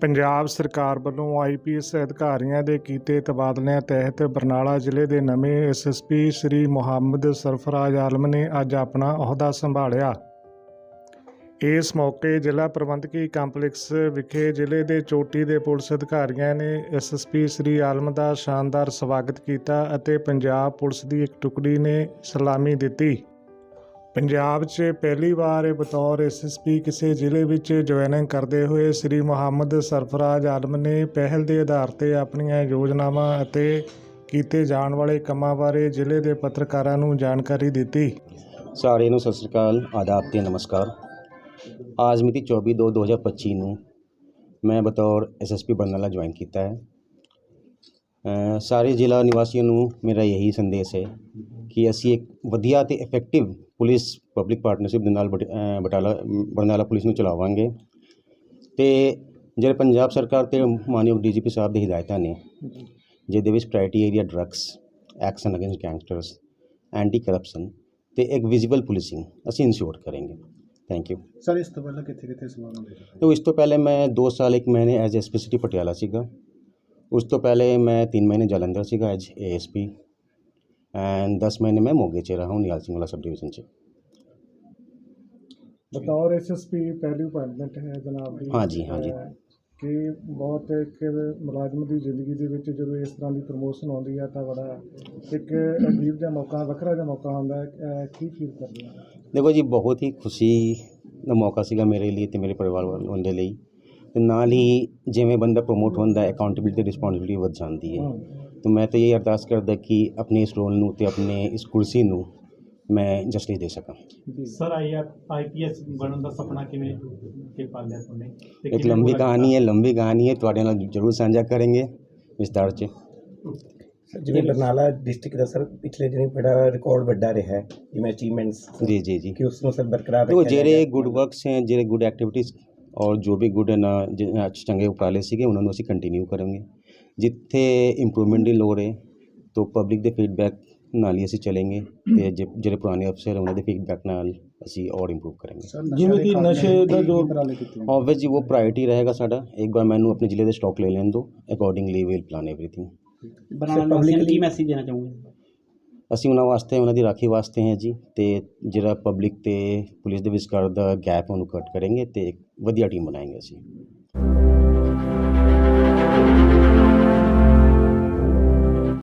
ਪੰਜਾਬ ਸਰਕਾਰ ਵੱਲੋਂ ਆਈਪੀਐਸ ਅਧਿਕਾਰੀਆਂ ਦੇ ਕੀਤੇ ਤਬਾਦਲਿਆਂ ਤਹਿਤ ਬਰਨਾਲਾ ਜ਼ਿਲ੍ਹੇ ਦੇ ਨਵੇਂ ਐਸਐਸਪੀ ਸ੍ਰੀ ਮੁਹੰਮਦ ਸਰਫਰਾਜ਼ ਆਲਮ ਨੇ ਅੱਜ ਆਪਣਾ ਅਹੁਦਾ ਸੰਭਾਲਿਆ। ਇਸ ਮੌਕੇ ਜ਼ਿਲ੍ਹਾ ਪ੍ਰਬੰਧਕੀ ਕੰਪਲੈਕਸ ਵਿਖੇ ਜ਼ਿਲ੍ਹੇ ਦੇ ਚੋਟੀ ਦੇ ਪੁਲਿਸ ਅਧਿਕਾਰੀਆਂ ਨੇ ਐਸਐਸਪੀ ਸ੍ਰੀ ਆਲਮ ਦਾ ਸ਼ਾਨਦਾਰ ਸਵਾਗਤ ਕੀਤਾ ਅਤੇ ਪੰਜਾਬ ਪੁਲਿਸ ਦੀ ਇੱਕ ਟੁਕੜੀ ਨੇ ਸਲਾਮੀ ਦਿੱਤੀ। ਪੰਜਾਬ 'ਚ ਪਹਿਲੀ ਵਾਰ ਇਹ ਬਤੌਰ ਐਸਐਸਪੀ ਕਿਸੇ ਜ਼ਿਲ੍ਹੇ ਵਿੱਚ ਜੁਆਇਨਿੰਗ ਕਰਦੇ ਹੋਏ ਸ੍ਰੀ ਮੁਹੰਮਦ ਸਰਫਰਾਜ਼ ਆਲਮ ਨੇ ਪਹਿਲ ਦੇ ਆਧਾਰ ਤੇ ਆਪਣੀਆਂ ਯੋਜਨਾਵਾਂ ਅਤੇ ਕੀਤੇ ਜਾਣ ਵਾਲੇ ਕੰਮਾਂ ਬਾਰੇ ਜ਼ਿਲ੍ਹੇ ਦੇ ਪੱਤਰਕਾਰਾਂ ਨੂੰ ਜਾਣਕਾਰੀ ਦਿੱਤੀ। ਸਾਰਿਆਂ ਨੂੰ ਸਤਿ ਸ੍ਰੀ ਅਕਾਲ, ਆਦਾਬ ਤੇ ਨਮਸਕਾਰ। ਅੱਜ ਮਿਤੀ 24 ਦੋ 2025 ਨੂੰ ਮੈਂ ਬਤੌਰ ਐਸਐਸਪੀ ਬਰਨਾਲਾ ਜੁਆਇਨ ਕੀਤਾ ਹੈ। ਸਾਰੇ ਜ਼ਿਲ੍ਹਾ ਨਿਵਾਸੀਆਂ ਨੂੰ ਮੇਰਾ ਇਹੀ ਸੰਦੇਸ਼ ਹੈ ਕਿ ਅਸੀਂ ਇੱਕ ਵਧੀਆ ਤੇ ਇਫੈਕਟਿਵ ਪੁਲਿਸ ਪਬਲਿਕ ਪਾਰਟਨਰਸ਼ਿਪ ਦੇ ਨਾਲ ਬਟਾਲਾ ਬਰਨਾਲਾ ਪੁਲਿਸ ਨੂੰ ਚਲਾਵਾਂਗੇ। ਤੇ ਜਿਹੜੇ ਪੰਜਾਬ ਸਰਕਾਰ ਤੇ ਮਾਨਯੋਗ ਡੀਜੀਪੀ ਸਾਹਿਬ ਦੀ ਹਿਦਾਇਤਾਂ ਨੇ ਜਿਹਦੇ ਵਿੱਚ priority area drugs action against gangsters anti corruption ਤੇ ਇੱਕ ਵਿਜ਼ੀਬਲ ਪੁਲਿਸਿੰਗ ਅਸੀਂ ਇਨਸ਼ੋਰ ਕਰਾਂਗੇ। ਥੈਂਕ ਯੂ ਸਰ ਇਸ ਤੋਂ ਪਹਿਲਾਂ ਕਿੱਥੇ ਕਿੱਥੇ ਸਮਾਗਮ ਹੋਏ ਤਾਂ ਇਸ ਤੋਂ ਪਹਿਲੇ ਮੈਂ 2 ਸਾਲ ਇੱਕ ਮਹੀਨੇ ਐਜ਼ ਐਸਪੀ ਸਿਟੀ ਪਟਿਆਲਾ ਸੀਗਾ। पटियाला सीगा उस तो पहले मैं तीन महीने जालंधर सीगा as A S P and दस महीने मैं मोगे च रहा हूँ निहाल सिंह वाला सब डिवीज़न से ਬਤੌਰ ਐਸਐਸਪੀ ਪਹਿਲੀ ਅਪਾਇੰਟਮੈਂਟ ਹੈ ਜਨਾਬ ਦੀ हाँ जी हाँ जी ਅਹ, ਕਿ ਬਹੁਤ ਇੱਕ ਮੁਲਾਜ਼ਮ ਦੀ ਜ਼ਿੰਦਗੀ ਦੇ ਵਿੱਚ ਜਦੋਂ ਇਸ ਤਰ੍ਹਾਂ ਦੀ ਪ੍ਰਮੋਸ਼ਨ ਆਉਂਦੀ ਹੈ ਤਾਂ ਬੜਾ ਇੱਕ ਅਜੀਬ ਜਿਹਾ ਮੌਕਾ ਵੱਖਰਾ ਜਿਹਾ ਮੌਕਾ ਹੁੰਦਾ ਹੈ ਅਹ, ਕੀ ਫੀਲ ਕਰਦੇ ਹੋ ਦੇਖੋ ਜੀ ਬਹੁਤ ਹੀ ਖੁਸ਼ੀ ਦਾ ਮੌਕਾ ਸੀਗਾ ਮੇਰੇ ਲਈ ਤੇ ਮੇਰੇ ਪਰਿਵਾਰ ਵਾਲਿਆਂ ਦੇ ਲਈ ਤੇ ਨਾਲ ਹੀ ਜਿਵੇਂ ਬੰਦਾ ਪ੍ਰਮੋਟ ਹੁੰਦਾ ਹੈ ਅਕਾਊਂਟੇਬਿਲਟੀ ਰਿਸਪੌਂਸਿਬਿਲਟੀ ਵੱਧ ਜਾਂਦੀ ਹੈ। ਤੇ ਮੈਂ ਤਾਂ ਇਹ ਅਰਦਾਸ ਕਰਦਾ ਕਿ ਆਪਣੇ ਇਸ ਰੋਲ ਨੂੰ ਤੇ ਆਪਣੇ ਇਸ ਕੁਰਸੀ ਨੂੰ ਮੈਂ ਜਸਟਿਸ ਦੇ ਸਕਾਂ। ਸਰ ਆਈ ਆਈਪੀਐਸ ਬਣਨ ਦਾ ਸੁਪਨਾ ਕਿਵੇਂ ਕਿ ਪਾਲਿਆ ਤੁਮਨੇ? ਤੇ ਇੱਕ ਲੰਬੀ ਕਹਾਣੀ ਹੈ ਲੰਬੀ ਕਹਾਣੀ ਹੈ ਤੁਹਾਡੇ ਨਾਲ ਜ਼ਰੂਰ ਸਾਂਝਾ ਕਰਾਂਗੇ ਵਿਸਤਾਰ 'ਚ। ਜਿਵੇਂ ਬਰਨਾਲਾ ਡਿਸਟ੍ਰਿਕਟ ਦਾ ਸਰ ਪਿਛਲੇ ਦਿਨੀ ਬੜਾ ਰਿਕਾਰਡ ਵੱਡਾ ਰਿਹਾ ਹੈ ਜਿਵੇਂ ਅਚੀਵਮੈਂਟਸ ਜੀ ਜੀ ਜੀ। ਕਿ ਉਸ ਨੂੰ ਸਰ ਬਰਕਰਾਰ ਰੱਖਿਆ ਜਿਹੜੇ। ਗੁੱਡ ਵਰਕਸ ਹੈ ਜਿਹੜੇ ਗੁੱਡ ਐਕਟੀਵਿਟੀਜ਼ ਔਰ ਜੋ ਵੀ ਗੁੱਡ ਨਾ ਚੰਗੇ ਉਪਰਾਲੇ ਸੀਗੇ ਉਹਨਾਂ ਨੂੰ ਅਸੀਂ ਕੰਟੀਨਿਊ ਕਰਾਂਗੇ। ਜਿੱਥੇ ਇੰਪਰੂਵਮੈਂਟ ਦੀ ਲੋੜ ਹੈ ਤਾਂ ਪਬਲਿਕ ਦੇ ਫੀਡਬੈਕ ਨਾਲ ਹੀ ਅਸੀਂ ਚੱਲਾਂਗੇ ਤੇ ਜੇ- ਜਿਹੜੇ ਪੁਰਾਣੇ ਅਫਸਰ ਉਹਨਾਂ ਦੇ ਫੀਡਬੈਕ ਨਾਲ ਅਸੀਂ ਔਰ ਇੰਪਰੂਵ ਕਰਾਂਗੇ। ਜਿਵੇਂ ਕਿ ਨਸ਼ੇ ਦਾ ਜੋ- ਉਪਰਾਲੇ ਕੀਤੇ। ਆਬਵੀਅਸ ਜੀ ਉਹ ਪ੍ਰਾਇੋਰਟੀ ਰਹੇਗਾ ਸਾਡਾ। ਇੱਕ ਵਾਰ ਮੈਨੂੰ ਆਪਣੇ ਜ਼ਿਲ੍ਹੇ ਦੇ ਸਟਾਕ ਲੈ ਲੈਣ ਦਿਓ। Accordingly we'll plan everything Barnala ਵਾਸੀਆਂ ਨੂੰ ਕੀ ਮੈਸੇਜ ਦੇਣਾ ਚਾਹੋਗੇ? ਅਸੀਂ ਉਹਨਾਂ ਵਾਸਤੇ, ਉਹਨਾਂ ਦੀ ਰਾਖੀ ਵਾਸਤੇ ਹੈ ਜੀ ਅਤੇ ਜਿਹੜਾ ਪਬਲਿਕ ਅਤੇ ਪੁਲਿਸ ਦੇ ਵਿਚਕਾਰ ਦਾ ਗੈਪ ਉਹਨੂੰ ਘੱਟ ਕਰਾਂਗੇ ਅਤੇ ਇੱਕ ਵਧੀਆ ਟੀਮ ਬਣਾਏਂਗੇ ਅਸੀਂ।